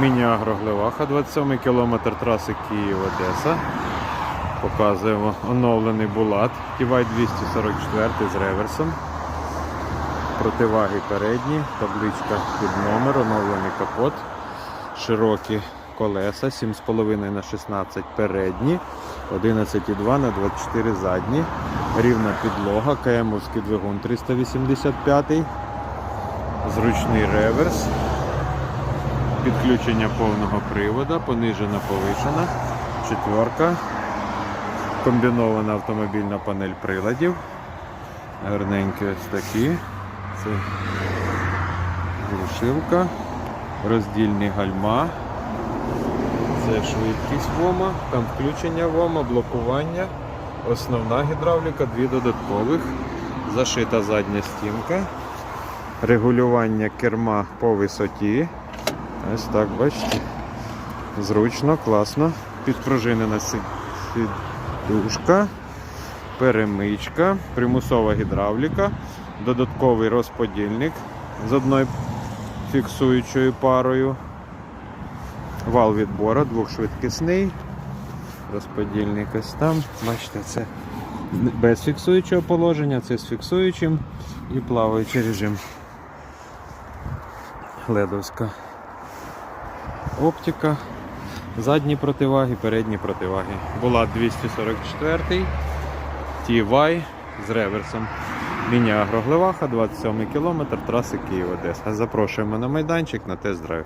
Міні-агро Глеваха, 27 кілометр траси Київ-Одеса. Показуємо оновлений Булат. Тівай 244 з реверсом. Противаги передні, табличка під номер, оновлений капот, широкі колеса, 7,5 на 16 передні, 11,2 на 24 задні, рівна підлога, КМовський двигун 385, зручний реверс, підключення повного привода, понижена повишена, четверка, комбінована автомобільна панель приладів. Гарненькі ось такі. Це глушилка, роздільні гальма. Це швидкість ВОМа, там включення ВОМа, блокування, основна гідравліка, дві додаткових, зашита задня стінка, регулювання керма по висоті. Ось так, бачите. Зручно, класно. Підпружинена сідушка, перемичка, примусова гідравліка, додатковий розподільник з одною фіксуючою парою. Вал відбору двохшвидкісний. Розподільник ось там. Бачите, це без фіксуючого положення, це з фіксуючим і плаваючий режим. Ледовська оптика. Задні противаги, передні противаги. Була 244 TY з реверсом. Міні Агроглеваха, 27 км, траси Київ-Одеса. Запрошуємо на майданчик на тест-драйв.